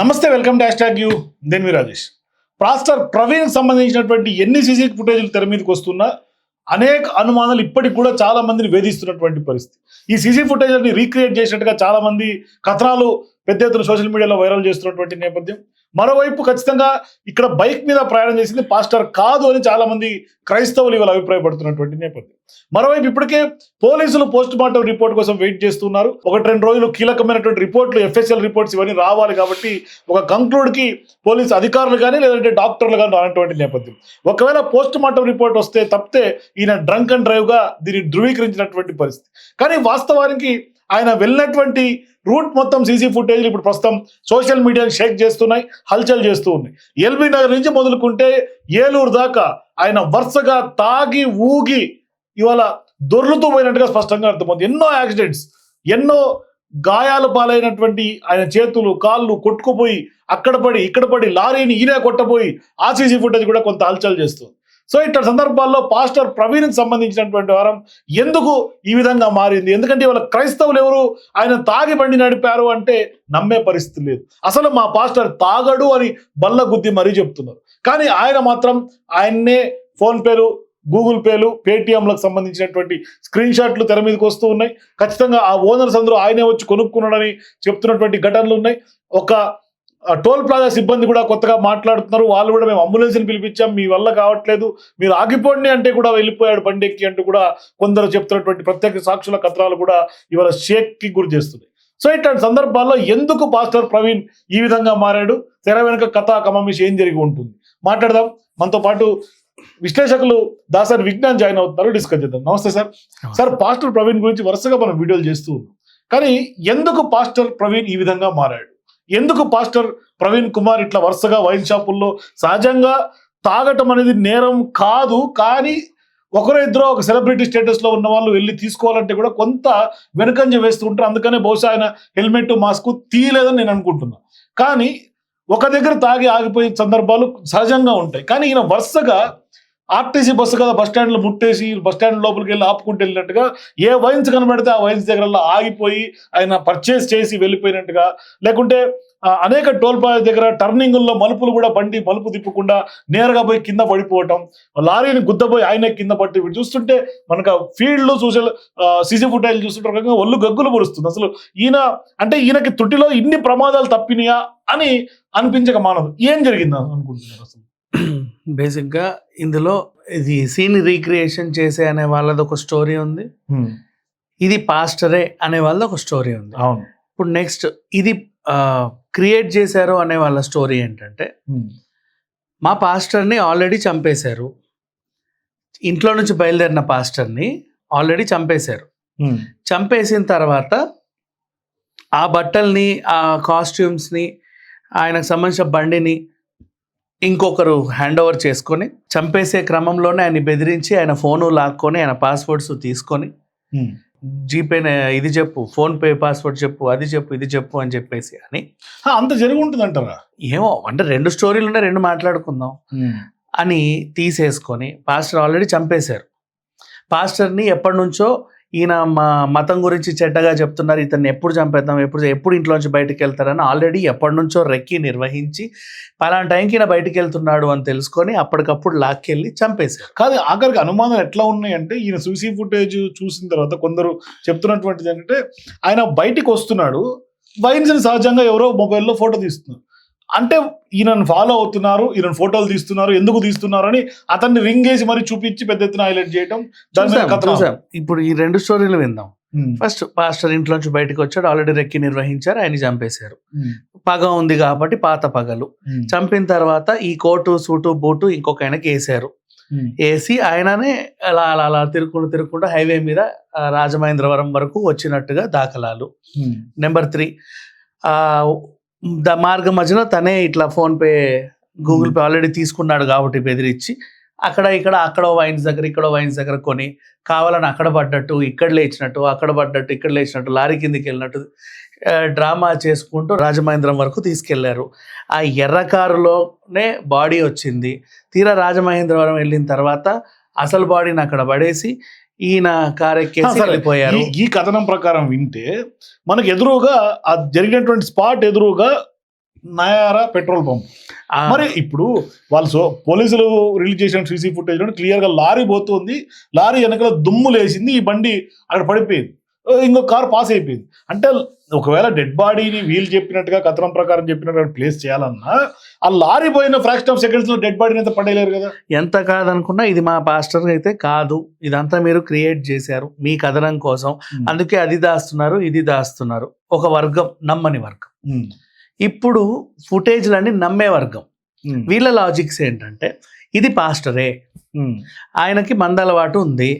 నమస్తే welcome to hash U. యూ దేన్వి రాజేష్. ప్రాస్టర్ ప్రవీణ్ సంబంధించినటువంటి ఎన్ని సీసీ ఫుటేజీలు తెర మీదకి వస్తున్నా అనేక అనుమానాలు ఇప్పటికి కూడా చాలా మందిని వేధిస్తున్నటువంటి పరిస్థితి. ఈ సీసీ ఫుటేజ్ని రీక్రియేట్ చేసినట్టుగా చాలా మంది కథనాలు పెద్ద ఎత్తున సోషల్ మీడియాలో వైరల్ చేస్తున్నటువంటి నేపథ్యం. మరోవైపు ఖచ్చితంగా ఇక్కడ బైక్ మీద ప్రయాణం చేసింది పాస్టర్ కాదు అని చాలా మంది క్రైస్తవులు ఇవాళ అభిప్రాయపడుతున్నటువంటి నేపథ్యం. మరోవైపు ఇప్పటికే పోలీసులు పోస్ట్ మార్టం రిపోర్ట్ కోసం వెయిట్ చేస్తున్నారు. ఒకటి రెండు రోజులు కీలకమైనటువంటి రిపోర్ట్లు ఎఫ్ఎస్ఎల్ రిపోర్ట్స్ ఇవన్నీ రావాలి కాబట్టి ఒక కంక్లూడ్కి పోలీసు అధికారులు కానీ లేదంటే డాక్టర్లు కానీ రానటువంటి నేపథ్యం. ఒకవేళ పోస్ట్ మార్టం రిపోర్ట్ వస్తే తప్పితే ఈయన డ్రంక్ అండ్ డ్రైవ్గా దీన్ని ధృవీకరించినటువంటి పరిస్థితి. కానీ వాస్తవానికి ఆయన వెళ్ళినటువంటి రూట్ మొత్తం సీసీ ఫుటేజ్లు ఇప్పుడు ప్రస్తుతం సోషల్ మీడియాని షేక్ చేస్తున్నాయి హల్చల్ చేస్తూ ఉన్నాయి. ఎల్బీ నగర్ నుంచి మొదలుకుంటే ఏలూరు దాకా ఆయన వరుసగా తాగి ఊగి ఇవాళ దొర్లుతూ పోయినట్టుగా స్పష్టంగా అర్థమవుతుంది. ఎన్నో యాక్సిడెంట్స్ ఎన్నో గాయాలు పాలైనటువంటి ఆయన చేతులు కాళ్ళు కొట్టుకుపోయి అక్కడ పడి ఇక్కడ పడి లారీని ఈనే కొట్టపోయి ఆ సీసీ ఫుటేజ్ కూడా కొంత హల్చల్ చేస్తుంది. సో ఇట్లా సందర్భాల్లో పాస్టర్ ప్రవీణ్కి సంబంధించినటువంటి వారం ఎందుకు ఈ విధంగా మారింది? ఎందుకంటే ఇవాళ క్రైస్తవులు ఎవరు? ఆయన తాగి బండి నడిపారు అంటే నమ్మే పరిస్థితి లేదు. అసలు మా పాస్టర్ తాగడు అని బల్ల గుద్ది మరీ చెప్తున్నారు. కానీ ఆయన మాత్రం ఆయన్నే ఫోన్పేలు గూగుల్ పేలు పేటిఎంలకు సంబంధించినటువంటి స్క్రీన్ షాట్లు తెర మీదకి వస్తూ ఉన్నాయి. ఖచ్చితంగా ఆ ఓనర్స్ అందరూ ఆయనే వచ్చి కొనుక్కున్నాడని చెప్తున్నటువంటి ఘటనలు ఉన్నాయి. ఒక టోల్ ప్లాజా సిబ్బంది కూడా కొత్తగా మాట్లాడుతున్నారు. వాళ్ళు కూడా మేము అంబులెన్స్ని పిలిపించాం. మీ వల్ల కావట్లేదు. మీరు ఆగిపోండి అంటే కూడా వెళ్ళిపోయాడు బండి ఎక్కి అంటూ కూడా కొందరు చెప్తున్నటువంటి ప్రత్యేక సాక్షుల కథనాలు కూడా ఇవాళ షేక్కి గురి చేస్తున్నాయి. సో ఇట్లాంటి సందర్భాల్లో ఎందుకు పాస్టర్ ప్రవీణ్ ఈ విధంగా మారాడు? తెర వెనుక కథ కమమిషి ఏం జరిగి ఉంటుంది? మాట్లాడదాం. మనతో పాటు విశ్లేషకులు దాసరి విజ్ఞాన్ జాయిన్ అవుతున్నారు. డిస్కస్ చేద్దాం. నమస్తే సార్. సార్ పాస్టర్ ప్రవీణ్ గురించి వరుసగా మనం వీడియోలు చేస్తూ ఉన్నాం. కానీ ఎందుకు పాస్టర్ ప్రవీణ్ ఈ విధంగా మారాడు? ఎందుకు పాస్టర్ ప్రవీణ్ కుమార్ ఇట్లా వరుసగా వైన్ షాపుల్లో సహజంగా తాగటం అనేది నేరం కాదు కానీ ఒకరో ఇద్దరు ఒక సెలబ్రిటీ స్టేటస్లో ఉన్న వాళ్ళు వెళ్ళి తీసుకోవాలంటే కూడా కొంత వెనుకంజ వేస్తూ ఉంటారు అందుకనే బహుశా ఆయన హెల్మెట్ మాస్క్ తీయలేదని నేను అనుకుంటున్నా. కానీ ఒక దగ్గర తాగి ఆగిపోయే సందర్భాలు సహజంగా ఉంటాయి. కానీ ఈయన వరుసగా ఆర్టీసీ బస్సు కదా బస్ స్టాండ్లో ముట్టేసి బస్ స్టాండ్ లోపలికి వెళ్ళి ఆపుకుంటూ వెళ్ళినట్టుగా ఏ వైన్స్ కనబడితే ఆ వైన్స్ దగ్గర ఆగిపోయి ఆయన పర్చేస్ చేసి వెళ్ళిపోయినట్టుగా లేకుంటే అనేక టోల్ ప్లాజా దగ్గర టర్నింగుల్లో మలుపులు కూడా బండి మలుపు తిప్పకుండా నేరుగా పోయి కింద పడిపోవటం లారీని గుద్దపోయి ఆయన కింద పట్టి చూస్తుంటే మనకు ఫీల్డ్ సోషల్ సీసీ ఫుటేజ్ చూస్తుంటే రకంగా ఒళ్ళు గగ్గులు పొరుస్తుంది అసలు ఈయన అంటే ఈయనకి తుటిలో ఇన్ని ప్రమాదాలు తప్పినాయా అని అనిపించక మానదు. ఏం జరిగింది అనుకుంటున్నారు అసలు? బేసిక్గా ఇందులో ఇది సీన్ రీక్రియేషన్ చేసే అనే వాళ్ళది ఒక స్టోరీ ఉంది. ఇది పాస్టరే అనే వాళ్ళది ఒక స్టోరీ ఉంది. అవును. ఇప్పుడు నెక్స్ట్ ఇది క్రియేట్ చేశారు అనే వాళ్ళ స్టోరీ ఏంటంటే మా పాస్టర్ని ఆల్రెడీ చంపేశారు. ఇంట్లో నుంచి బయలుదేరిన పాస్టర్ని ఆల్రెడీ చంపేశారు. చంపేసిన తర్వాత ఆ బట్టల్ని ఆ కాస్ట్యూమ్స్ని ఆయనకు సంబంధించిన బండిని ఇంకొకరు హ్యాండ్ ఓవర్ చేసుకొని చంపేసే క్రమంలోనే ఆయన బెదిరించి ఆయన ఫోను లాక్కొని ఆయన పాస్వర్డ్స్ తీసుకొని జీపే ఇది చెప్పు ఫోన్ పే పాస్వర్డ్ చెప్పు అది చెప్పు ఇది చెప్పు అని చెప్పేసి అని. అంత జరిగి ఉంటుంది అంటారా ఏమో అంటే రెండు స్టోరీలు ఉన్నాయి రెండు మాట్లాడుకుందాం అని తీసేసుకొని పాస్టర్ ఆల్రెడీ చంపేశారు. పాస్టర్ని ఎప్పటి నుంచో ఈయన మా మతం గురించి చెడ్డగా చెప్తున్నారు. ఇతన్ని ఎప్పుడు చంపేద్దాం ఎప్పుడు ఎప్పుడు ఇంట్లోంచి బయటకు వెళ్తారని ఆల్రెడీ ఎప్పటి నుంచో రెక్కి నిర్వహించి పలానా టైంకి ఈయన బయటకు వెళ్తున్నాడు అని తెలుసుకొని అప్పటికప్పుడు లాక్కెళ్ళి చంపేశారు. కాదు ఆఖరికి అనుమానాలు ఎట్లా ఉన్నాయంటే ఈయన సూసీ ఫుటేజ్ చూసిన తర్వాత కొందరు చెప్తున్నటువంటిది ఏంటంటే ఆయన బయటికి వస్తున్నాడు వైన్స్ సహజంగా ఎవరో మొబైల్లో ఫోటో తీస్తున్నారు. అంటే ఈయనను ఫాలో అవుతున్నారు ఈయన ఫోటోలు తీస్తున్నారు ఎందుకు తీస్తున్నారు అని అతన్ని రింగ్ వేసి మరి చూపించి పెద్ద ఎత్తున హైలైట్ చేయడం. ఇప్పుడు ఈ రెండు స్టోరీలు విందాం. ఫస్ట్ పాస్టర్ ఇంట్లోంచి బయటకు వచ్చాడు ఆల్రెడీ రెక్కి నిర్వహించారు ఆయన చంపేశారు. పగ ఉంది కాబట్టి పాత పగలు. చంపిన తర్వాత ఈ కోటు సూటు బూటు ఇంకొక ఆయనకి వేసారు వేసి ఆయననే అలా అలా అలా తిరుక్కుంటూ తిరుక్కుంటూ హైవే మీద రాజమహేంద్రవరం వరకు వచ్చినట్టుగా దాఖలాలు. నెంబర్ త్రీ ద మార్గం మధ్యలో తనే ఇట్లా PhonePe Google pay already తీసుకున్నాడు కాబట్టి బెదిరించి అక్కడ ఇక్కడ అక్కడ వైన్స్ దగ్గర ఇక్కడ వైన్స్ దగ్గర కొని కావాలని అక్కడ పడ్డట్టు ఇక్కడ లేచినట్టు అక్కడ పడ్డట్టు ఇక్కడ లేచినట్టు లారీ కిందికి వెళ్ళినట్టు డ్రామా చేసుకుంటూ రాజమహేంద్రం వరకు తీసుకెళ్ళారు. ఆ ఎర్ర కారులోనే బాడీ వచ్చింది. తీరా రాజమహేంద్రవరం వెళ్ళిన తర్వాత అసలు బాడీని అక్కడ పడేసి ఈయన కారు ఆ, ఎక్కేసి సరే. వెళ్ళిపోయారు. ఈ- కథనం ప్రకారం వింటే మనకు ఎదురుగా ఆ జరిగినటువంటి స్పాట్ ఎదురుగా నయారా పెట్రోల్ పంప్. మరి ఇప్పుడు వాళ్ళు సో పోలీసులు రిలీజ్ చేసిన సీసీ ఫుటేజ్లో క్లియర్గా లారీ పోతుంది. లారీ వెనకాల దుమ్ము లేసింది ఈ బండి అక్కడ పడిపోయింది. ఇంకో కార్ పాస్ అయిపోయింది. అంటే ఒకవేళ డెడ్ బాడీని వీళ్ళు చెప్పినట్టుగా కథనం ప్రకారం చెప్పినట్టుగా ప్లేస్ చేయాలన్నా ఆ లారీ పోయిన ఫ్రాక్షన్ ఆఫ్ సెకండ్స్లో డెడ్ బాడీని ఎంత పడేయలేరు కదా. ఎంత కాదనుకున్నా ఇది మా పాస్టర్ అయితే కాదు. ఇదంతా మీరు క్రియేట్ చేశారు మీ కథనం కోసం. అందుకే అది దాస్తున్నారు ఇది దాస్తున్నారు. ఒక వర్గం నమ్మని వర్గం. ఉమ్, ఇప్పుడు ఫుటేజ్లన్నీ నమ్మే వర్గం. ఉమ్, వీళ్ళ లాజిక్స్ ఏంటంటే ఇది పాస్టరే ఆయనకి మందలవాటు ఉంది.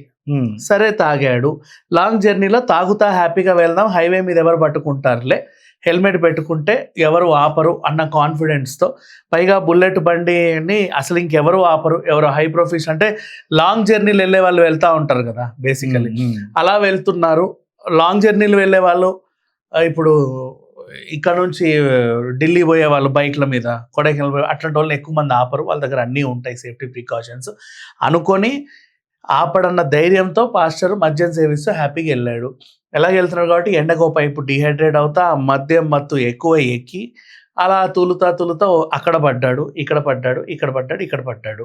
సరే తాగాడు. లాంగ్ జర్నీలో తాగుతా హ్యాపీగా వెళ్దాం హైవే మీద ఎవరు పట్టుకుంటారులే. హెల్మెట్ పెట్టుకుంటే ఎవరు ఆపరు అన్న కాన్ఫిడెన్స్తో. పైగా బుల్లెట్ బండిని అసలు ఇంకెవరు ఆపరు ఎవరు హై ప్రొఫెషన్ అంటే లాంగ్ జర్నీలు వెళ్ళే వాళ్ళు వెళ్తూ ఉంటారు కదా బేసికలీ. అలా వెళ్తున్నారు. లాంగ్ జర్నీలు వెళ్ళే వాళ్ళు ఇప్పుడు ఇక్కడ నుంచి ఢిల్లీ పోయే వాళ్ళు బైక్ల మీద కొడైకెనాల్ అట్లాంటి వాళ్ళని ఎక్కువ మంది ఆపరు. వాళ్ళ దగ్గర అన్నీ ఉంటాయి సేఫ్టీ ప్రికాషన్స్. అనుకొని ఆపడన్న ధైర్యంతో పాస్టర్ మద్యం సేవిస్తూ హ్యాపీగా వెళ్ళాడు. ఎలాగ వెళ్తున్నాడు కాబట్టి ఎండకో పైపు డిహైడ్రేట్ అవుతా మద్యం మత్తు ఎక్కువ ఎక్కి అలా తులుతా తులుతా అక్కడ పడ్డాడు ఇక్కడ పడ్డాడు ఇక్కడ పడ్డాడు ఇక్కడ పడ్డాడు.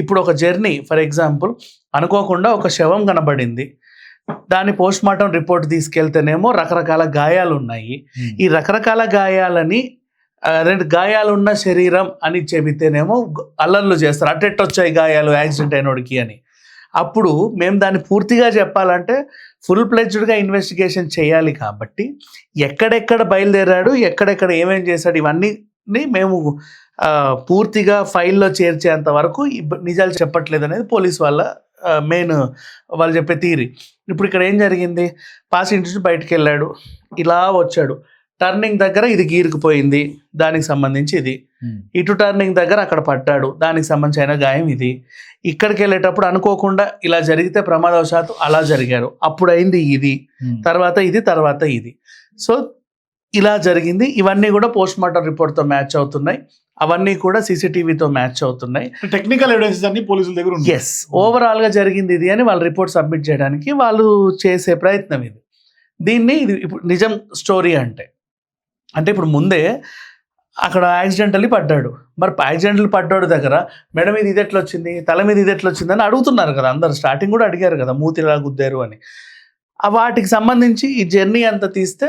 ఇప్పుడు ఒక జర్నీ ఫర్ ఎగ్జాంపుల్ అనుకోకుండా ఒక శవం కనబడింది. దాని పోస్ట్ మార్టం రిపోర్ట్ తీసుకెళ్తేనేమో రకరకాల గాయాలు ఉన్నాయి. ఈ రకరకాల గాయాలని రెండు గాయాలున్న శరీరం అని చెబితేనేమో అల్లర్లు చేస్తారు. అటెట్ వచ్చాయి గాయాలు యాక్సిడెంట్ అయినోడికి అని. అప్పుడు మేము దాన్ని పూర్తిగా చెప్పాలంటే ఫుల్ ప్లెజ్డ్గా ఇన్వెస్టిగేషన్ చేయాలి కాబట్టి ఎక్కడెక్కడ బయలుదేరాడు ఎక్కడెక్కడ ఏమేం చేశాడు ఇవన్నీ మేము పూర్తిగా ఫైల్లో చేర్చేంత వరకు నిజాలు చెప్పట్లేదు అనేది పోలీస్ వాళ్ళ మెయిన్ వాళ్ళు చెప్పే తీరి ఇప్పుడు ఇక్కడ ఏం జరిగింది? పాస్ ఇంటి నుంచి బయటికి వెళ్ళాడు. ఇలా వచ్చాడు. టర్నింగ్ దగ్గర ఇది గీరుకుపోయింది దానికి సంబంధించి ఇది. ఉమ్. ఇటు టర్నింగ్ దగ్గర అక్కడ పడ్డాడు దానికి సంబంధించిన గాయం ఇది. ఇక్కడికి వెళ్ళేటప్పుడు అనుకోకుండా ఇలా జరిగితే ప్రమాదవశాత్తు అలా జరిగారు. అప్పుడు అయింది ఇది. ఉమ్. తర్వాత ఇది తర్వాత ఇది. సో ఇలా జరిగింది. ఇవన్నీ కూడా పోస్ట్ మార్టం రిపోర్ట్తో మ్యాచ్ అవుతున్నాయి. అవన్నీ కూడా సీసీటీవీతో మ్యాచ్ అవుతున్నాయి. టెక్నికల్ ఎవిడెన్సెస్ అన్ని పోలీసుల దగ్గర ఎస్ ఓవరాల్గా జరిగింది ఇది అని వాళ్ళు రిపోర్ట్ సబ్మిట్ చేయడానికి వాళ్ళు చేసే ప్రయత్నం ఇది. దీన్ని ఇది ఇప్పుడు నిజం స్టోరీ అంటే. అంటే ఇప్పుడు ముందే అక్కడ యాక్సిడెంటల్లీ పడ్డాడు. మరి యాక్సిడెంటల్ పడ్డాడు దగ్గర మేడం ఇది ఇది ఎట్లా వచ్చింది తల మీద ఇది ఎట్లా వచ్చింది అని అడుగుతున్నారు కదా అందరు. స్టార్టింగ్ కూడా అడిగారు కదా మూతిలా గుద్దారు అని. వాటికి సంబంధించి ఈ జర్నీ అంతా తీస్తే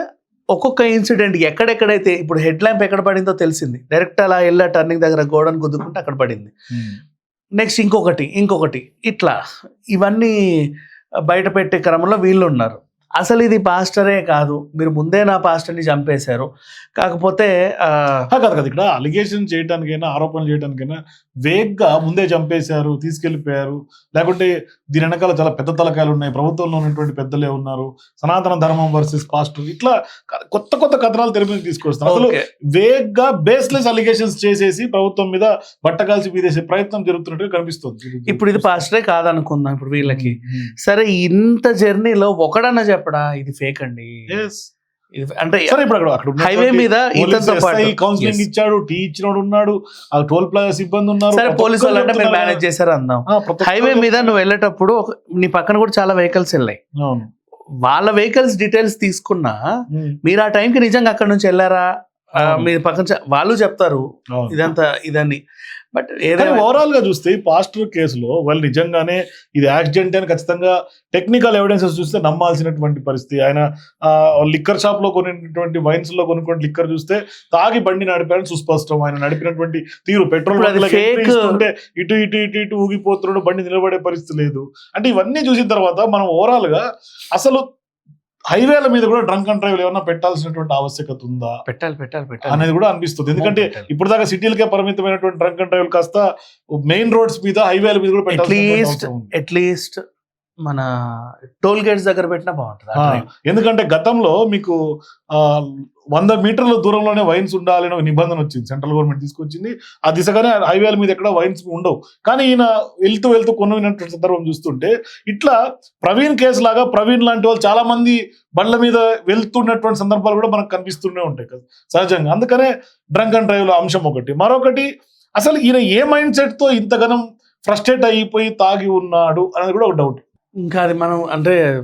ఒక్కొక్క ఇన్సిడెంట్ ఎక్కడెక్కడైతే ఇప్పుడు హెడ్ ల్యాంప్ ఎక్కడ పడిందో తెలిసింది. డైరెక్ట్ అలా వెళ్ళా టర్నింగ్ దగ్గర గోడను గుద్దుకుంటే అక్కడ పడింది. నెక్స్ట్ ఇంకొకటి ఇంకొకటి. ఇట్లా ఇవన్నీ బయట పెట్టే క్రమంలో వీళ్ళు ఉన్నారు. అసలు ఇది పాస్టరే కాదు. మీరు ముందే నా పాస్టర్ని చంపేశారు. కాకపోతే కాదు కదా. ఇక్కడ అలిగేషన్ చేయడానికైనా ఆరోపణలు చేయడానికైనా వేగ్గా ముందే చంపేశారు తీసుకెళ్ళిపోయారు లేకుంటే దీని వెనకాల చాలా పెద్ద తలకాయలు ఉన్నాయి. ప్రభుత్వంలో ఉన్నటువంటి పెద్దలే ఉన్నారు. సనాతన ధర్మం వర్సెస్ పాస్టర్. ఇట్లా కొత్త కొత్త కథనాలు తెర మీద తీసుకొస్తారు అసలు. వేగ్గా బేస్లెస్ అలిగేషన్స్ చేసేసి ప్రభుత్వం మీద బట్టకాల్సి మీదేసే ప్రయత్నం జరుగుతున్నట్టుగా కనిపిస్తుంది. ఇప్పుడు ఇది పాస్టరే కాదనుకుందాం ఇప్పుడు వీళ్ళకి. సరే ఇంత జర్నీలో ఒకడన్నా చెప్పడా. ఇది ఫేక్ అండి. అంటే సరే ఇప్పుడు అక్కడ అక్కడ హైవే మీద కౌన్సిలింగ్. ఇచ్చాడు టీ ఇచ్చినోడు ఉన్నాడు ఆ టోల్ ప్లాజా సిబ్బంది ఉన్నారు సరే పోలీసు వాళ్ళు అంటే మీరు మేనేజ్ చేశారు అందాం. హైవే మీద. నువ్వు వెళ్ళేటప్పుడు నీ పక్కన కూడా చాలా వెహికల్స్ వెళ్ళాయి. వాళ్ళ వెహికల్స్ డీటెయిల్స్ తీసుకున్నా. మీరు ఆ టైంకి నిజంగా అక్కడ నుంచి వెళ్ళారా? ఆ, అవును. మీ పక్కన వాళ్ళు చెప్తారు. ఇదంతా ఇదని బట్ ఏదైనా ఓవరాల్గా చూస్తే ఈ పాస్టర్ కేసులో వాళ్ళు నిజంగానే ఇది యాక్సిడెంట్ అని ఖచ్చితంగా టెక్నికల్ ఎవిడెన్సెస్ చూస్తే నమ్మాల్సినటువంటి పరిస్థితి ఆయన లిక్కర్ షాప్లో కొనినటువంటి వైన్స్లో కొనుక్కొని లిక్కర్ చూస్తే తాగి బండి నడిపారని సుస్పష్టం ఆయన నడిపినటువంటి తీరు పెట్రోల్. ఇస్తుంటే ఇటు ఇటు ఇటు ఇటు ఊగిపోతున్నాడు బండి నిలబడే పరిస్థితి లేదు అంటే ఇవన్నీ చూసిన తర్వాత మనం ఓవరాల్గా అసలు హైవేల మీద కూడా డ్రంక్ అండ్ డ్రైవ్ ఏమన్నా పెట్టాల్సినటువంటి ఆవశ్యకత ఉందా పెట్టాలి పెట్టాలి పెట్టాలి అనేది కూడా అనిపిస్తుంది ఎందుకంటే పెట్టాలి. ఇప్పుడు దాకా సిటీలకే పరిమితమైనటువంటి డ్రంక్ అండ్ డ్రైవ్ కాస్త మెయిన్ రోడ్స్ మీద హైవేల మీద కూడా అవసరం ఉంది. అట్లీస్ట్ మన టోల్ గేట్స్ దగ్గర పెట్టినా బాగుంటుంది. ఎందుకంటే గతంలో మీకు వంద మీటర్ల దూరంలోనే వైన్స్ ఉండాలని ఒక నిబంధన వచ్చింది. సెంట్రల్ గవర్నమెంట్ తీసుకొచ్చింది. ఆ దిశగానే హైవేల మీద ఎక్కడ వైన్స్ ఉండవు. కానీ ఈయన వెళ్తూ వెళ్తూ కొనున్నటువంటి సందర్భం చూస్తుంటే ఇట్లా ప్రవీణ్ కేసు లాగా ప్రవీణ్ లాంటి వాళ్ళు చాలా మంది బండ్ల మీద వెళ్తున్నటువంటి సందర్భాలు కూడా మనకు కనిపిస్తూనే ఉంటాయి కదా. సహజంగా. అందుకనే డ్రంక్ అండ్ డ్రైవ్లో అంశం ఒకటి. మరొకటి అసలు ఈయన ఏ మైండ్ సెట్తో ఇంతగానం ఫ్రస్ట్రేట్ అయిపోయి తాగి ఉన్నాడు అనేది కూడా ఒక డౌట్. ఇంకా అది మనం అంటే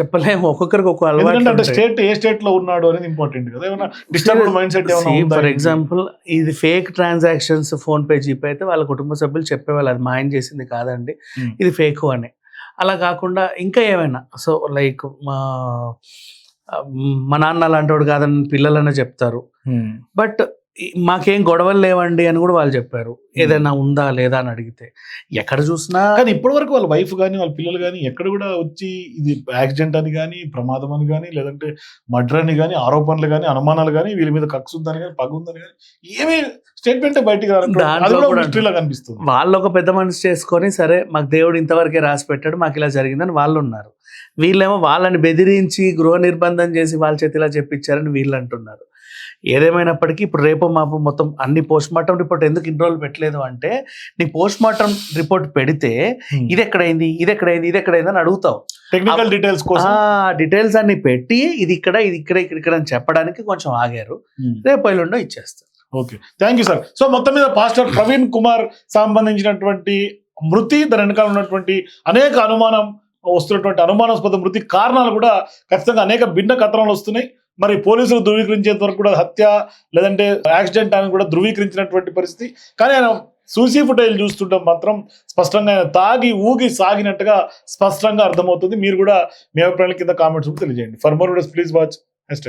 చెప్పలేము. ఒక్కొక్కరికి ఒక్కొక్క అంటే స్టేట్ ఏ స్టేట్లో ఉన్నాడు అనేది ఇంపార్టెంట్ కదా? ఏమైనా డిస్టర్బ్ మైండ్ సెట్ ఏమైనా ఫర్? ఎగ్జాంపుల్ ఇది fake transactions PhonePe GPay అయితే వాళ్ళ కుటుంబ సభ్యులు చెప్పేవాళ్ళు. అది మాయం చేసింది కాదండి. Hmm. ఇది ఫేక్ అని. అలా కాకుండా ఇంకా ఏమైనా? సో లైక్ మా మా నాన్న అలాంటోడు కాదని పిల్లలనే చెప్తారు. Hmm. బట్ మాకేం గొడవలు లేవండి అని కూడా వాళ్ళు చెప్పారు. ఏదైనా ఉందా లేదా అని అడిగితే. ఎక్కడ చూసినా కానీ ఇప్పటి వరకు వాళ్ళ వైఫ్ కానీ వాళ్ళ పిల్లలు కానీ ఎక్కడ కూడా వచ్చి ఇది యాక్సిడెంట్ అని కానీ ప్రమాదం అని కానీ లేదంటే మర్డర్ అని కానీ ఆరోపణలు కానీ అనుమానాలు కానీ వీళ్ళ మీద కక్స్ ఉందని కానీ పగ ఉందని కానీ ఏమీ స్టేట్మెంట్ బయటికి మిస్టరీలా కనిపిస్తుంది. వాళ్ళు ఒక పెద్ద మనసు చేసుకొని సరే మాకు దేవుడు ఇంతవరకే రాసి పెట్టాడు మాకు ఇలా జరిగిందని వాళ్ళు ఉన్నారు. వీళ్ళేమో వాళ్ళని బెదిరించి గృహ నిర్బంధం చేసి వాళ్ళ చేతి ఇలా చెప్పించారని వీళ్ళు అంటున్నారు. ఏదేమైనప్పటికీ ఇప్పుడు రేపు మాపు మొత్తం అన్ని పోస్ట్ మార్టం రిపోర్ట్ ఎందుకు ఇన్ని రోజులు పెట్టలేదు అంటే నీ పోస్ట్ మార్టం రిపోర్ట్ పెడితే ఇది ఎక్కడైంది ఇది ఎక్కడైంది ఇది ఎక్కడైంది అని అడుగుతావు. టెక్నికల్ డీటెయిల్స్ కోసం. డీటెయిల్స్ అన్ని పెట్టి ఇది ఇక్కడ ఇది ఇక్కడ ఇక్కడ ఇక్కడ అని చెప్పడానికి కొంచెం ఆగారు. రేపు ఎల్లుండో ఇచ్చేస్తారు okay. Thank you sir so మొత్తం మీద పాస్టర్ ప్రవీణ్ కుమార్ సంబంధించినటువంటి మృతి దాని వెనకాల ఉన్నటువంటి అనేక అనుమానం వస్తున్నటువంటి అనుమానాస్పద మృతి కారణాలు కూడా ఖచ్చితంగా అనేక భిన్న కథనాలు వస్తున్నాయి. మరి పోలీసులు ధృవీకరించేంత వరకు కూడా హత్య లేదంటే యాక్సిడెంట్ అని కూడా ధృవీకరించినటువంటి పరిస్థితి. కానీ ఆయన సూసీ ఫుటేజ్ చూస్తుంటే మాత్రం స్పష్టంగా ఆయన తాగి ఊగి సాగినట్టుగా స్పష్టంగా అర్థమవుతుంది. మీరు కూడా మీ అభిప్రాయాల కింద కామెంట్స్ తెలియజేయండి. For more please watch hash